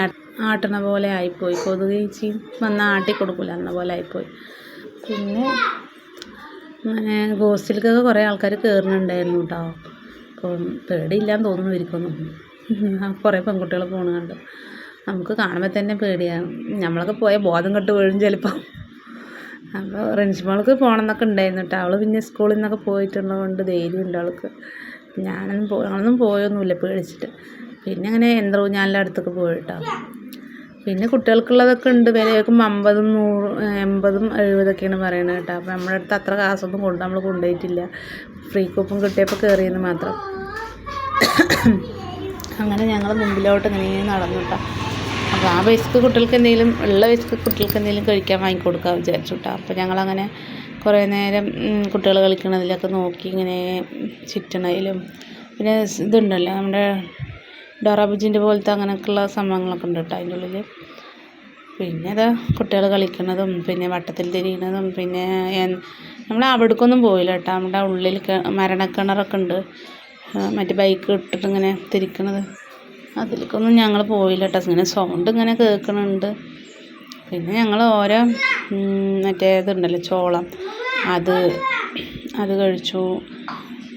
Speaker 1: ആട്ടണ പോലെ ആയിപ്പോയി. കൊതുകീച്ചി വന്ന് ആട്ടി കൊടുക്കില്ല എന്ന പോലെ ആയിപ്പോയി. പിന്നെ അങ്ങനെ ഹോസ്റ്റലിലേക്കൊക്കെ കുറേ ആൾക്കാർ കയറുന്നുണ്ടായിരുന്നു കേട്ടോ. അപ്പം പേടിയില്ലാന്ന് തോന്നുന്നു ഇരിക്കൊന്നും കുറേ പെൺകുട്ടികൾ പോണ കണ്ടു നമുക്ക് കാണുമ്പോൾ തന്നെ പേടിയാണ് നമ്മളൊക്കെ പോയ ബോധം കെട്ട് വീഴും ചിലപ്പോൾ അപ്പോൾ റിൻഷിമോൾക്ക് പോകണം എന്നൊക്കെ ഉണ്ടായിരുന്നു കേട്ടോ. അവൾ പിന്നെ സ്കൂളിൽ നിന്നൊക്കെ പോയിട്ടുള്ളതുകൊണ്ട് ധൈര്യമുണ്ട് അവൾക്ക്. ഞാനൊന്നും പോ പോയൊന്നുമില്ല പേടിച്ചിട്ട്. പിന്നെ അങ്ങനെ യന്ത്രഊഞ്ഞാലിന്റെ അടുത്തൊക്കെ പോയി കേട്ടോ. പിന്നെ കുട്ടികൾക്കുള്ളതൊക്കെ ഉണ്ട്. വില കേൾക്കുമ്പോൾ അമ്പതും നൂറ് എൺപതും എഴുപതൊക്കെയാണ് പറയുന്നത് കേട്ടോ. അപ്പോൾ നമ്മുടെ അടുത്ത് അത്ര കാശൊന്നും കൊണ്ട് നമ്മൾ കൊണ്ടുപോയിട്ടില്ല. ഫ്രീ കൂപ്പൺ കിട്ടിയപ്പോൾ കയറിയെന്ന് മാത്രം. അങ്ങനെ ഞങ്ങൾ മുമ്പിലോട്ട് ഇങ്ങനെ നടന്നു കേട്ടോ. അപ്പോൾ ആ വയസ്ക്ക് കുട്ടികൾക്ക് എന്തെങ്കിലും ഉള്ള വയസ്ക്ക് കുട്ടികൾക്ക് എന്തെങ്കിലും കഴിക്കാൻ വാങ്ങിക്കൊടുക്കാൻ വിചാരിച്ചു കേട്ടോ. അപ്പോൾ ഞങ്ങളങ്ങനെ കുറേ നേരം കുട്ടികൾ കളിക്കണതിലൊക്കെ നോക്കി ഇങ്ങനെ ചുറ്റണതിലും പിന്നെ ഇതുണ്ടല്ലോ നമ്മുടെ ഡോറാബുജിന്റെ പോലത്തെ അങ്ങനെയൊക്കെയുള്ള സംഭവങ്ങളൊക്കെ ഉണ്ട് കേട്ടോ അതിന്റെ ഉള്ളിൽ പിന്നെ അതാ കുട്ടികൾ കളിക്കുന്നതും പിന്നെ വട്ടത്തിൽ തിരിയുന്നതും പിന്നെ നമ്മൾ അവിടേക്കൊന്നും പോയില്ല കേട്ടോ. നമ്മുടെ ഉള്ളിൽ മരണക്കിണറൊക്കെ ഉണ്ട്. മറ്റേ ബൈക്ക് ഇട്ടിട്ട് ഇങ്ങനെ തിരിക്കണത്. അതിലേക്കൊന്നും ഞങ്ങൾ പോയില്ല കേട്ടോ. ഇങ്ങനെ സൗണ്ട് ഇങ്ങനെ കേൾക്കണുണ്ട്. പിന്നെ ഞങ്ങൾ ഓരോ മറ്റേ ഇതുണ്ടല്ലോ ചോളം. അത് അത് കഴിച്ചു.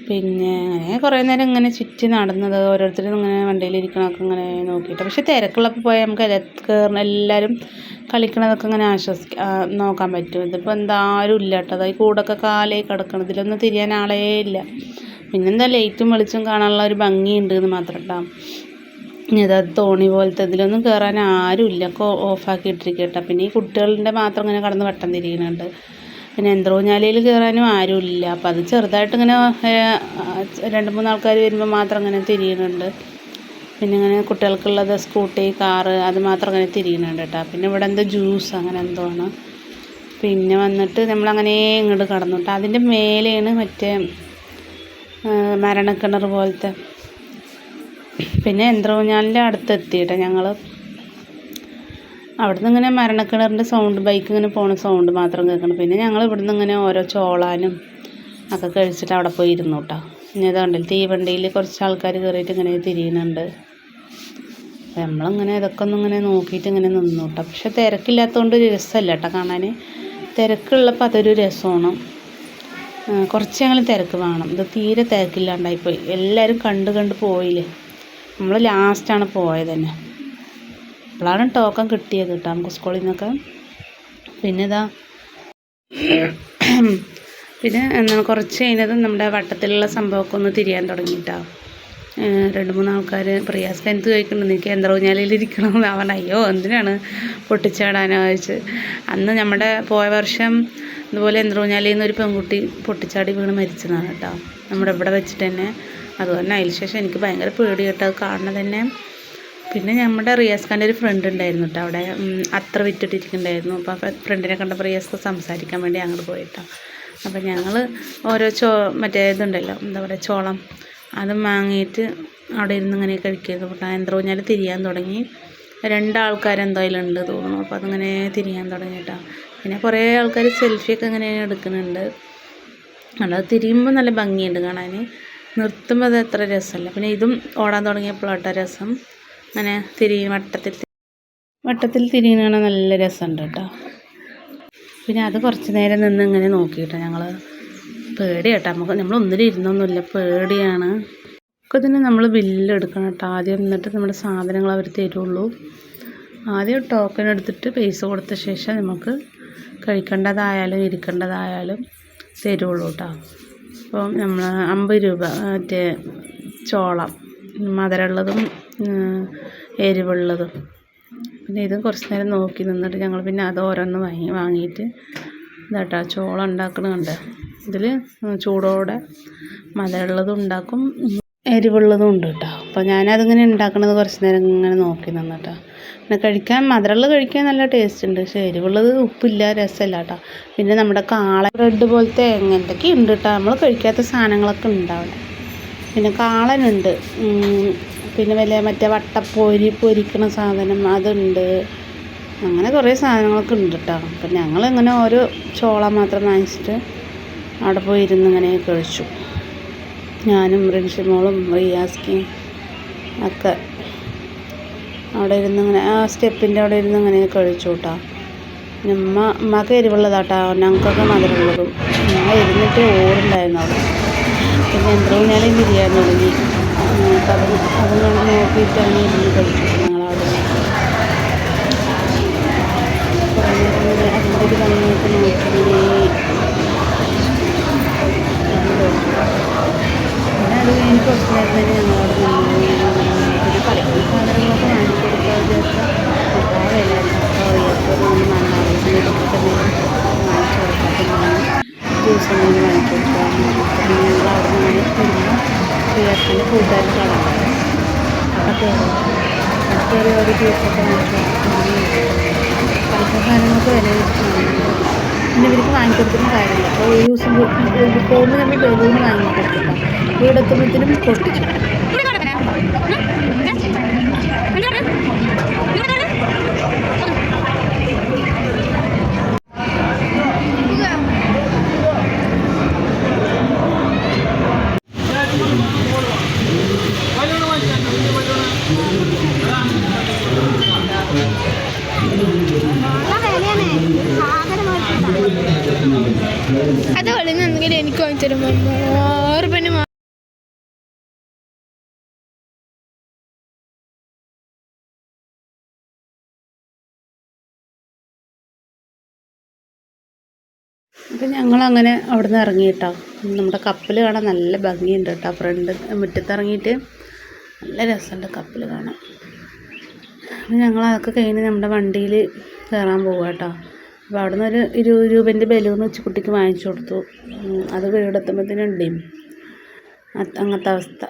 Speaker 1: പിന്നെ അങ്ങനെ കുറേ നേരം ഇങ്ങനെ ചുറ്റി നടന്നത് ഓരോരുത്തരും ഇങ്ങനെ വണ്ടിയിലിരിക്കണമൊക്കെ ഇങ്ങനെ നോക്കിയിട്ട്. പക്ഷെ തിരക്കുള്ളപ്പോൾ പോയാൽ നമുക്ക് കയറണം എല്ലാവരും കളിക്കണതൊക്കെ ഇങ്ങനെ ആശ്വസിക്ക നോക്കാൻ പറ്റും. ഇതിപ്പോൾ എന്താരും ഇല്ല കേട്ടോ. അതായത് കൂടൊക്കെ കാലേ കിടക്കണം ഇതിലൊന്നും തിരിയാൻ ആളേ ഇല്ല. പിന്നെന്താ ലൈറ്റും വെളിച്ചം കാണാനുള്ള ഒരു ഭംഗിയുണ്ട് എന്ന് മാത്രം കേട്ടോ. ഇതാ തോണി പോലത്തെ ഇതിലൊന്നും കയറാൻ ആരുമില്ല ഒക്കെ ഓഫാക്കി ഇട്ടിരിക്കുക കേട്ടോ. പിന്നെ ഈ കുട്ടികളുടെ മാത്രം ഇങ്ങനെ കടന്ന് വട്ടം തിരിയുന്നുണ്ട്. പിന്നെ യന്ത്രൂഞ്ഞാലയിൽ കയറാനും ആരുമില്ല. അപ്പോൾ അത് ചെറുതായിട്ട് ഇങ്ങനെ രണ്ട് മൂന്ന് ആൾക്കാർ വരുമ്പോൾ മാത്രം അങ്ങനെ തിരിയുന്നുണ്ട് പിന്നെ ഇങ്ങനെ കുട്ടികൾക്കുള്ളത് സ്കൂട്ടി കാറ് അത് മാത്രം അങ്ങനെ തിരിയുന്നുണ്ട് കേട്ടോ. പിന്നെ ഇവിടെ എന്തോ ജ്യൂസ് അങ്ങനെ എന്തോ ആണ്. പിന്നെ വന്നിട്ട് നമ്മൾ അങ്ങനെ ഇങ്ങോട്ട് കടന്നു കേട്ടോ. അതിന്റെ മേലെയാണ് മറ്റേ മരണക്കിണർ പോലത്തെ. പിന്നെ യന്ത്രൂഞ്ഞാലിന്റെ അടുത്തെത്തി കേട്ടോ ഞങ്ങൾ അവിടുന്ന് ഇങ്ങനെ മരണക്കിണറിന്റെ സൗണ്ട് ബൈക്ക് ഇങ്ങനെ പോണ സൗണ്ട് മാത്രം കേൾക്കണം. പിന്നെ ഞങ്ങൾ ഇവിടുന്ന് ഇങ്ങനെ ഓരോ ചോളാനും ഒക്കെ കഴിച്ചിട്ട് അവിടെ പോയി ഇരുന്നു കേട്ടോ ഇനി അതുകൊണ്ട് തീവണ്ടിയിൽ കുറച്ച് ആൾക്കാർ കയറിയിട്ട് ഇങ്ങനെ തിരിയുന്നുണ്ട്. നമ്മളിങ്ങനെ ഇതൊക്കെ ഒന്ന് ഇങ്ങനെ നോക്കിയിട്ട് ഇങ്ങനെ നിന്നു കേട്ടോ പക്ഷെ തിരക്കില്ലാത്തതുകൊണ്ട് ഒരു രസമല്ല കേട്ടോ കാണാൻ. തിരക്കുള്ളപ്പോൾ അതൊരു രസമാണ്. കുറച്ച് ഞങ്ങൾ തിരക്ക് വേണം. ഇത് തീരെ തിരക്കില്ലാണ്ടായിപ്പോയി എല്ലാവരും കണ്ട് കണ്ട് പോയില്ലേ. നമ്മൾ ലാസ്റ്റാണ് പോയത് തന്നെ. അപ്പോഴാണ് ടോക്കൺ കിട്ടിയത് കേട്ടോ നമുക്ക് സ്കൂളിൽ നിന്നൊക്കെ. പിന്നെ ഇതാ പിന്നെ എന്നാൽ കുറച്ച് കഴിഞ്ഞതും നമ്മുടെ വട്ടത്തിലുള്ള സംഭവമൊക്കെ ഒന്ന് തിരിയാൻ തുടങ്ങിയിട്ടാ രണ്ട് മൂന്ന് ആൾക്കാർ പ്രയാസം എന്ത് ചോദിക്കുന്നുണ്ട് എനിക്ക് യന്ത്രഊഞ്ഞാലിലിരിക്കണം എന്ന് അവൻ അയ്യോ എന്തിനാണ് പൊട്ടിച്ചാടാനോ? ചോദിച്ച്. അന്ന് നമ്മുടെ പോയ വർഷം ഇതുപോലെ യന്ത്രഊഞ്ഞാലിൽ നിന്ന് ഒരു പെൺകുട്ടി പൊട്ടിച്ചാടി വീണ് മരിച്ചതാണ് കേട്ടോ. നമ്മുടെ ഇവിടെ വെച്ചിട്ട് തന്നെ. അതുപോലെ അതിന് ശേഷം എനിക്ക് ഭയങ്കര പേടി കേട്ടോ അത് കാണുന്നത് തന്നെ. പിന്നെ നമ്മുടെ റിയാസ്ഖാന്റെ ഒരു ഫ്രണ്ട് ഉണ്ടായിരുന്നു കേട്ടോ അവിടെ അത്ര വിറ്റിട്ടിരിക്കുന്നുണ്ടായിരുന്നു. അപ്പോൾ ഫ്രണ്ടിനെ കണ്ടപ്പോൾ റിയാസ്ക്ക് സംസാരിക്കാൻ വേണ്ടി അങ്ങോട്ട് പോയിട്ടോ. അപ്പോൾ ഞങ്ങൾ ഓരോ ചോ മറ്റേ ഇതുണ്ടല്ലോ എന്താ പറയുക ചോളം. അത് വാങ്ങിയിട്ട് അവിടെ ഇരുന്ന് ഇങ്ങനെ കഴിക്കുന്നത് അപ്പോൾ ഞാൻ തിരിയാൻ തുടങ്ങി. രണ്ടാൾക്കാരെന്തായാലും ഉണ്ട് തോന്നുന്നു. അപ്പോൾ അതിങ്ങനെ തിരിയാൻ തുടങ്ങി കേട്ടോ പിന്നെ കുറേ ആൾക്കാർ സെൽഫിയൊക്കെ ഇങ്ങനെ എടുക്കുന്നുണ്ട്. അവിടെ തിരിയുമ്പോൾ നല്ല ഭംഗിയുണ്ട് കാണാൻ നിർത്തുമ്പോൾ അത് അത്ര രസമല്ല പിന്നെ ഇതും ഓടാൻ തുടങ്ങിയപ്പോഴാട്ടോ രസം. അങ്ങനെ തിരി വട്ടത്തിൽ വട്ടത്തിൽ തിരിയണ നല്ല രസമുണ്ട് കേട്ടോ. പിന്നെ അത് കുറച്ച് നേരം നിന്ന് ഇങ്ങനെ നോക്കിയിട്ടോ ഞങ്ങൾ പേടി കേട്ടോ. നമുക്ക് നമ്മൾ ഒന്നിലും ഇരുന്നൊന്നുമില്ല. പേടിയാണ്. ഒക്കെ ഇതിന് നമ്മൾ ബില്ല് എടുക്കണം കേട്ടോ. ആദ്യം എന്നിട്ട് നമ്മുടെ സാധനങ്ങൾ അവർ തരുള്ളൂ. ആദ്യം ടോക്കൺ എടുത്തിട്ട് പൈസ കൊടുത്ത ശേഷം നമുക്ക് കഴിക്കേണ്ടതായാലും ഇരിക്കേണ്ടതായാലും തരുള്ളൂ കേട്ടോ. അപ്പം നമ്മൾ അമ്പത് രൂപ മറ്റേ ചോളം മധുരമുള്ളതും എരിവുള്ളതും. പിന്നെ ഇതും കുറച്ച് നേരം നോക്കി നിന്നിട്ട് ഞങ്ങൾ പിന്നെ അത് ഓരോന്ന് വാങ്ങി വാങ്ങിയിട്ട് ഇതാട്ടോ ചോളം ഉണ്ടാക്കണുണ്ട് ഇതിൽ ചൂടോടെ മലയുള്ളതും ഉണ്ടാക്കും എരിവുള്ളതും ഉണ്ട് കേട്ടോ. അപ്പോൾ ഞാനതിങ്ങനെ ഉണ്ടാക്കണത് കുറച്ച് നേരം ഇങ്ങനെ നോക്കി നിന്നിട്ടോ. പിന്നെ കഴിക്കാൻ മധുരമുള്ളത് കഴിക്കാൻ നല്ല ടേസ്റ്റ് ഉണ്ട്. പക്ഷേ എരിവുള്ളത് ഉപ്പില്ല രസമില്ല കേട്ടോ. പിന്നെ നമ്മുടെ കാള ബ്രെഡ് പോലത്തെ എങ്ങനത്തൊക്കെ ഉണ്ട് കേട്ടോ. നമ്മൾ കഴിക്കാത്ത സാധനങ്ങളൊക്കെ ഉണ്ടാവില്ല പിന്നെ കാളനുണ്ട്. പിന്നെ വലിയ മറ്റേ വട്ടപ്പൊരി പൊരിക്കണ സാധനം അതുണ്ട്. അങ്ങനെ കുറേ സാധനങ്ങളൊക്കെ ഉണ്ട് കേട്ടോ അപ്പം ഞങ്ങളിങ്ങനെ ഓരോ ചോളം മാത്രം വാങ്ങിച്ചിട്ട് അവിടെ പോയി ഇരുന്ന് ഇങ്ങനെ കഴിച്ചു. ഞാനും റിൻഷിമോളും റിയാസ്കിയും ഒക്കെ അവിടെ ഇരുന്ന് ഇങ്ങനെ ആ സ്റ്റെപ്പിന്റെ അവിടെ ഇരുന്ന് ഇങ്ങനെ കഴിച്ചു കേട്ടോ ഉമ്മ ഉമ്മക്ക് എരിവുള്ളതാട്ടോ ഞങ്ങൾക്കൊക്കെ മധുരമുള്ളതും. ഞങ്ങൾ എരിഞ്ഞിട്ട് ഓടുണ്ടായിരുന്നു അവിടെ. പിന്നെ എന്തോ ഞാൻ ബിരിയാണി തുടങ്ങി. അപ്പം അത് അതുകൊണ്ട് നോക്കിയിട്ടാണ് ഇരുന്ന് കഴിച്ചത് ഞങ്ങളവിടെ
Speaker 2: Porque...
Speaker 1: അപ്പം ഞങ്ങളങ്ങനെ അവിടെ നിന്ന് ഇറങ്ങി കേട്ടോ നമ്മുടെ കപ്പൽ കാണാൻ നല്ല ഭംഗിയുണ്ട് കേട്ടോ ഫ്രണ്ട് മുറ്റത്ത് ഇറങ്ങിയിട്ട് നല്ല രസമുണ്ട് കപ്പൽ കാണാൻ. അപ്പം ഞങ്ങൾ അതൊക്കെ കഴിഞ്ഞ് നമ്മുടെ വണ്ടിയിൽ കയറാൻ പോവുക കേട്ടോ അപ്പോൾ അവിടെ നിന്ന് ഒരു ഇരുപത് രൂപേന്റെ ബലൂൺ ഉച്ചക്കുട്ടിക്ക് വാങ്ങിച്ചു കൊടുത്തു. അത് അത് അങ്ങനത്തെ അവസ്ഥ.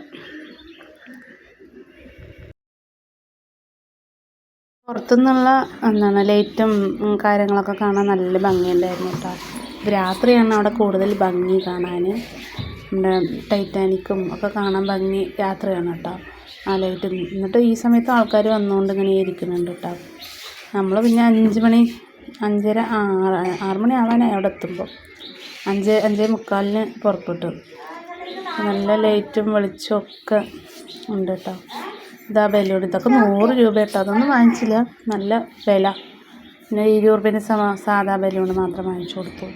Speaker 1: പുറത്തുനിന്നുള്ള എന്താണ് ലൈറ്റും കാര്യങ്ങളൊക്കെ കാണാൻ നല്ല ഭംഗിയുണ്ടായിരുന്നു കേട്ടോ രാത്രിയാണ് അവിടെ കൂടുതൽ ഭംഗി കാണാൻ നമ്മുടെ ടൈറ്റാനിക്കും ഒക്കെ കാണാൻ ഭംഗി രാത്രിയാണ് കേട്ടോ. ആ ലൈറ്റ് എന്നിട്ട് ഈ സമയത്ത് ആൾക്കാർ വന്നുകൊണ്ട് ഇങ്ങനെ ഇരിക്കുന്നുണ്ട് കേട്ടോ. നമ്മൾ പിന്നെ അഞ്ച് മണി അഞ്ചര ആറ് ആറ് മണി ആവാനായി അവിടെ എത്തുമ്പോൾ അഞ്ച് അഞ്ചേ മുക്കാലിന് പുറപ്പെട്ടു. നല്ല ലൈറ്റും വെളിച്ചവും ഒക്കെ ഉണ്ട് കേട്ടോ. ഇതാ ബലൂൺ ഇതൊക്കെ നൂറ് രൂപ കേട്ടോ. അതൊന്നും വാങ്ങിച്ചില്ല. നല്ല വില. പിന്നെ ഇരുപത് സമ സാധാ ബലൂൺ മാത്രം വാങ്ങിച്ചു കൊടുത്തു.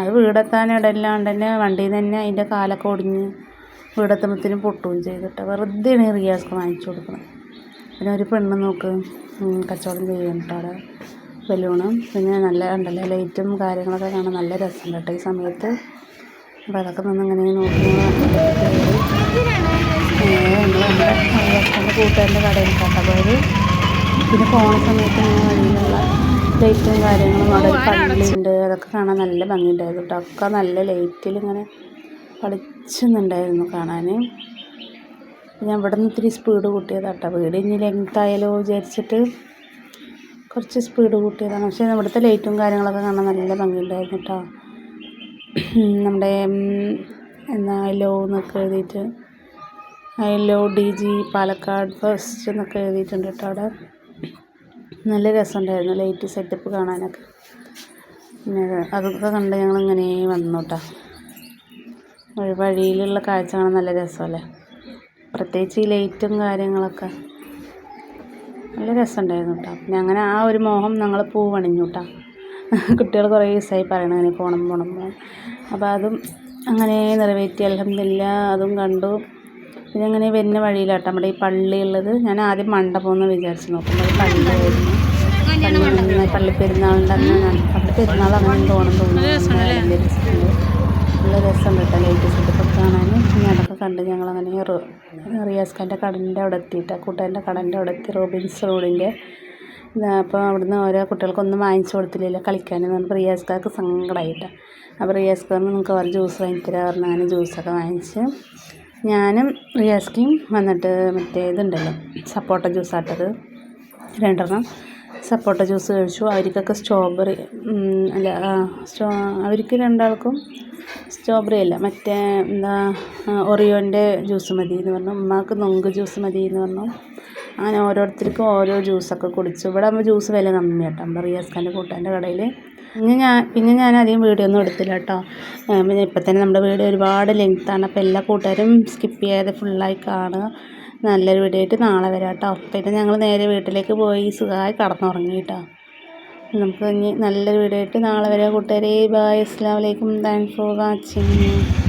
Speaker 1: അത് വീടെത്താൻ ഇടയില്ലാണ്ട് തന്നെ വണ്ടിയിൽ നിന്ന് തന്നെ അതിന്റെ കാലൊക്കെ ഒടിഞ്ഞ് വീടെത്തുമ്പോഴത്തേനും പൊട്ടുകയും ചെയ്തിട്ട് വെറുതെയാണ് റിയാസ്ക്ക് വാങ്ങിച്ചു കൊടുക്കുന്നത്. പിന്നെ ഒരു പെണ്ണ് നോക്ക് കച്ചവടം ചെയ്യുന്നുണ്ട് കേട്ടോ അവിടെ. ബലൂണും പിന്നെ നല്ല ഉണ്ടല്ലോ ലൈറ്റും കാര്യങ്ങളൊക്കെ കാണാൻ നല്ല രസമുണ്ട് കേട്ടോ ഈ സമയത്ത്. അപ്പോൾ അതൊക്കെ നിന്ന് ഇങ്ങനെ നോക്കി ഹസ്ബന്റെ കൂട്ടുകാരന്റെ കടയിൽ കട്ടപോര് പിന്നെ പോണ സമയത്ത് ഇങ്ങനെ വഴിയിലുള്ള ലൈറ്റും കാര്യങ്ങളും അവിടെ പള്ളിയുണ്ട് അതൊക്കെ കാണാൻ നല്ല ഭംഗിയുണ്ടായിരുന്നു കേട്ടോ. ഒക്കെ നല്ല ലൈറ്റിൽ ഇങ്ങനെ കളിച്ചുന്നുണ്ടായിരുന്നു കാണാൻ ഞാൻ ഇവിടെ നിന്ന് ഇത്തിരി സ്പീഡ് കൂട്ടിയതാട്ടോ കേട്ടോ. വീട് ഇനി ലെങ്ത് ആയാലോ വിചാരിച്ചിട്ട് കുറച്ച് സ്പീഡ് കൂട്ടിയതാണ്. പക്ഷേ ഇവിടുത്തെ ലൈറ്റും കാര്യങ്ങളൊക്കെ കാണാൻ നല്ല ഭംഗിയുണ്ടായിരുന്നു കേട്ടോ. നമ്മുടെ എന്നാ ലോ എന്നൊക്കെ എഴുതിയിട്ട് ഐ ലോ ഡി ജി പാലക്കാട് ഫസ്റ്റ് എന്നൊക്കെ എഴുതിയിട്ടുണ്ട് കേട്ടോ അവിടെ. നല്ല രസമുണ്ടായിരുന്നു ലൈറ്റ് സെറ്റപ്പ് കാണാനൊക്കെ. പിന്നെ അതൊക്കെ കണ്ട് ഞങ്ങളിങ്ങനെ വന്നു കേട്ടോ വഴി വഴിയിലുള്ള കാഴ്ച കാണാൻ നല്ല രസമല്ലേ? പ്രത്യേകിച്ച് ഈ ലൈറ്റും കാര്യങ്ങളൊക്കെ. നല്ല രസമുണ്ടായിരുന്നു കേട്ടോ പിന്നെ അങ്ങനെ ആ ഒരു മോഹം ഞങ്ങൾ പൂ പണിഞ്ഞു കേട്ടോ കുട്ടികൾ കുറേ ദിവസമായി പറയണം അങ്ങനെ പോകണം പോകണം പോകണം അപ്പോൾ അതും അങ്ങനെ നിറവേറ്റി അലഹമില്ല അതും കണ്ടു. പിന്നെ അങ്ങനെ വരുന്ന വഴിയിലാട്ടോ. നമ്മുടെ ഈ പള്ളി ഉള്ളത് ഞാൻ ആദ്യം മണ്ട പോകുന്ന വിചാരിച്ചു നോക്കുമ്പോൾ പള്ളിയായിരുന്നു. പള്ളി പള്ളി പെരുന്നാളിന്റെ അന്ന് ഞാൻ പള്ളി പെരുന്നാൾ അങ്ങനെ തോന്നും തോന്നുന്നു നല്ല രസമുണ്ട് കേട്ടോ ലൈറ്റ് സെറ്റപ്പൊക്കെ കാണാൻ. പിന്നെ അതൊക്കെ കണ്ട് ഞങ്ങൾ അങ്ങനെ റിയാസ് ഖാന്റെ കടന്റെ അവിടെ എത്തിയിട്ട് കൂട്ടുകാരന്റെ കടലിന്റെ അവിടെ എത്തി റോബിൻസ് റോഡിന്റെ. അപ്പോൾ അവിടുന്ന് ഓരോ കുട്ടികൾക്കൊന്നും വാങ്ങിച്ചു കൊടുത്തില്ല കളിക്കാനെന്ന് പറഞ്ഞപ്പോൾ റിയാസ്കാർക്ക് സങ്കടമായിട്ട് അപ്പോൾ റിയാസ്കാറിന് നമുക്ക് അവർ ജ്യൂസ് വാങ്ങിത്തരാ പറഞ്ഞ് അങ്ങനെ ജ്യൂസൊക്കെ വാങ്ങിച്ച് ഞാനും റിയാസ്ക്കും വന്നിട്ട് മറ്റേ ഇതുണ്ടല്ലോ സപ്പോട്ട ജ്യൂസാട്ടത് രണ്ടെണ്ണം. സപ്പോട്ട ജ്യൂസ് കഴിച്ചു. അവർക്കൊക്കെ സ്ട്രോബെറി അല്ല അവർക്ക് രണ്ടാൾക്കും സ്ട്രോബെറി അല്ല മറ്റേ എന്താ ഒറിയോന്റെ ജ്യൂസ് മതി എന്ന് പറഞ്ഞു. ഉമ്മാക്ക് നൊങ്ക് ജ്യൂസ് മതി എന്ന് പറഞ്ഞു. അങ്ങനെ ഓരോരുത്തർക്കും ഓരോ ജ്യൂസൊക്കെ കുടിച്ചു. ഇവിടെ ആകുമ്പോൾ ജ്യൂസ് വില കമ്മി കേട്ടോ റിയാസ്ഖാന്റെ കൂട്ടാന്റെ കടയിൽ. പിന്നെ ഞാൻ പിന്നെ ഞാൻ അധികം വീഡിയോ ഒന്നും എടുത്തില്ല കേട്ടോ. പിന്നെ ഇപ്പം തന്നെ നമ്മുടെ വീഡിയോ ഒരുപാട് ലെങ്ത്താണ് അപ്പോൾ എല്ലാ കൂട്ടുകാരും സ്കിപ്പ് ചെയ്യാതെ ഫുള്ളായി കാണുക. നല്ലൊരു വീഡിയോ നാളെ വരാം കേട്ടോ. പിന്നെ ഞങ്ങൾ നേരെ വീട്ടിലേക്ക് പോയി സുഖമായി കടന്നുറങ്ങി കേട്ടോ നമുക്ക് ഇനി നല്ലൊരു വീഡിയോ നാളെ വരാം. കൂട്ടുകാരെ ബായ് അസ്സാം വലൈക്കും താങ്ക്സ് ഫോർ വാച്ചിങ്